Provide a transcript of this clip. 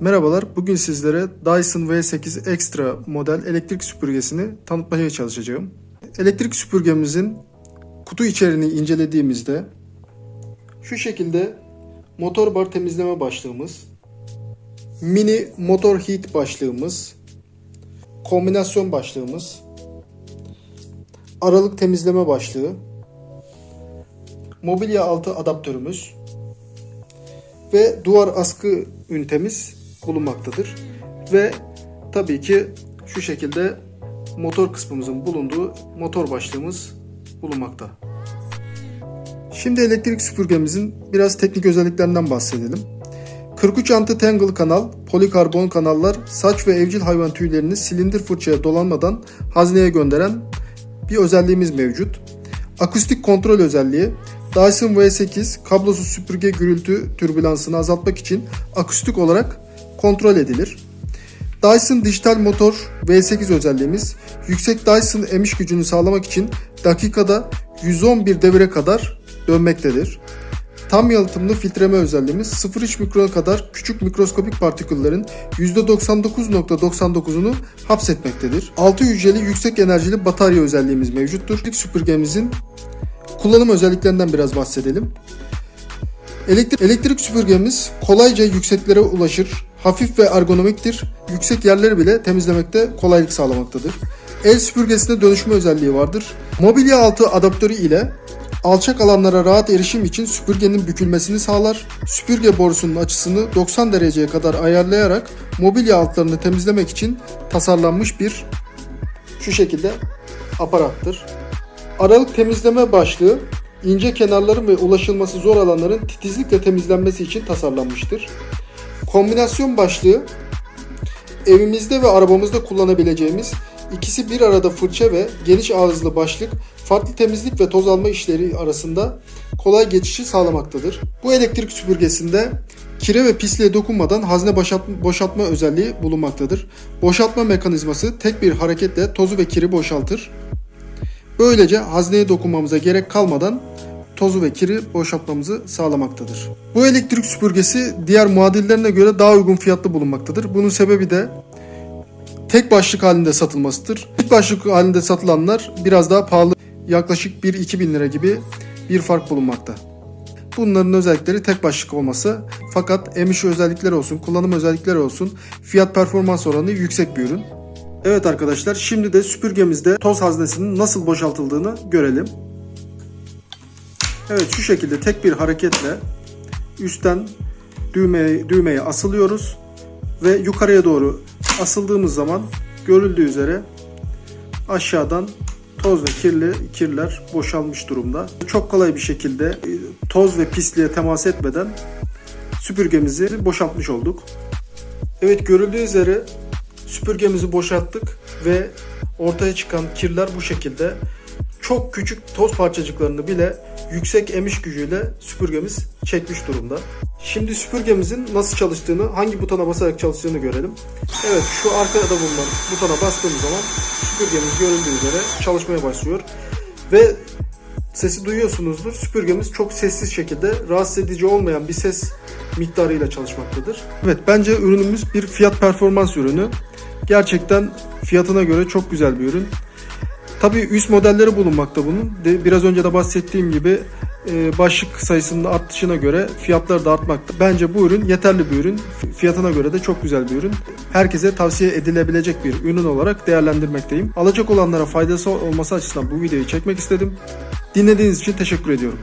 Merhabalar, bugün sizlere Dyson V8 Extra model elektrik süpürgesini tanıtmaya çalışacağım. Elektrik süpürgemizin kutu içeriğini incelediğimizde şu şekilde motor bar temizleme başlığımız, mini motor heat başlığımız, kombinasyon başlığımız, aralık temizleme başlığı, mobilya altı adaptörümüz, ve duvar askı ünitemiz bulunmaktadır. Ve tabii ki şu şekilde motor kısmımızın bulunduğu motor başlığımız bulunmakta. Şimdi elektrik süpürgemizin biraz teknik özelliklerinden bahsedelim. 43 anti-tangle kanal, polikarbon kanallar, saç ve evcil hayvan tüylerini silindir fırçaya dolanmadan hazneye gönderen bir özelliğimiz mevcut. Akustik kontrol özelliği, Dyson V8 kablosuz süpürge gürültü türbülansını azaltmak için akustik olarak kontrol edilir. Dyson dijital motor V8 özelliğimiz yüksek Dyson emiş gücünü sağlamak için dakikada 111 devre kadar dönmektedir. Tam yalıtımlı filtreme özelliğimiz 0,3 mikrona kadar küçük mikroskopik partiküllerin %99.99'unu hapsetmektedir. 6 hücreli yüksek enerjili batarya özelliğimiz mevcuttur. İlk süpürgemizin kullanım özelliklerinden biraz bahsedelim. Elektrik, elektrik süpürgemiz kolayca yükseklere ulaşır, hafif ve ergonomiktir, yüksek yerleri bile temizlemekte kolaylık sağlamaktadır. El süpürgesinde dönüşme özelliği vardır. Mobilya altı adaptörü ile alçak alanlara rahat erişim için süpürgenin bükülmesini sağlar. Süpürge borusunun açısını 90 dereceye kadar ayarlayarak mobilya altlarını temizlemek için tasarlanmış bir şu şekilde aparattır. Aralık temizleme başlığı ince kenarların ve ulaşılması zor alanların titizlikle temizlenmesi için tasarlanmıştır. Kombinasyon başlığı evimizde ve arabamızda kullanabileceğimiz ikisi bir arada fırça ve geniş ağızlı başlık farklı temizlik ve toz alma işleri arasında kolay geçişi sağlamaktadır. Bu elektrik süpürgesinde kire ve pisliğe dokunmadan hazne boşaltma, boşaltma özelliği bulunmaktadır. Boşaltma mekanizması tek bir hareketle tozu ve kiri boşaltır. Böylece hazneye dokunmamıza gerek kalmadan tozu ve kiri boşaltmamızı sağlamaktadır. Bu elektrik süpürgesi diğer muadillerine göre daha uygun fiyatlı bulunmaktadır. Bunun sebebi de tek başlık halinde satılmasıdır. Tek başlık halinde satılanlar biraz daha pahalı. Yaklaşık 1-2 bin lira gibi bir fark bulunmakta. Bunların özellikleri tek başlık olması fakat emiş özellikleri olsun, kullanım özellikleri olsun, fiyat performans oranı yüksek bir ürün. Evet arkadaşlar şimdi de süpürgemizde toz haznesinin nasıl boşaltıldığını görelim. Evet şu şekilde tek bir hareketle üstten düğmeye, düğmeye asılıyoruz ve yukarıya doğru asıldığımız zaman görüldüğü üzere aşağıdan toz ve kirli kirler boşalmış durumda. Çok kolay bir şekilde e, toz ve pisliğe temas etmeden süpürgemizi boşaltmış olduk. Evet görüldüğü üzere süpürgemizi boşalttık ve ortaya çıkan kirler bu şekilde. Çok küçük toz parçacıklarını bile yüksek emiş gücüyle süpürgemiz çekmiş durumda. Şimdi süpürgemizin nasıl çalıştığını, hangi butona basarak çalıştığını görelim. Evet şu arkada bulunan butona bastığımız zaman süpürgemiz görüldüğü üzere çalışmaya başlıyor. Ve sesi duyuyorsunuzdur. Süpürgemiz çok sessiz şekilde rahatsız edici olmayan bir ses miktarıyla çalışmaktadır. Evet bence ürünümüz bir fiyat performans ürünü. Gerçekten fiyatına göre çok güzel bir ürün. Tabii üst modelleri bulunmakta bunun. Biraz önce de bahsettiğim gibi e, başlık sayısının artışına göre fiyatlar da artmakta. Bence bu ürün yeterli bir ürün. Fiyatına göre de çok güzel bir ürün. Herkese tavsiye edilebilecek bir ürün olarak değerlendirmekteyim. Alacak olanlara faydası olması açısından bu videoyu çekmek istedim. Dinlediğiniz için teşekkür ediyorum.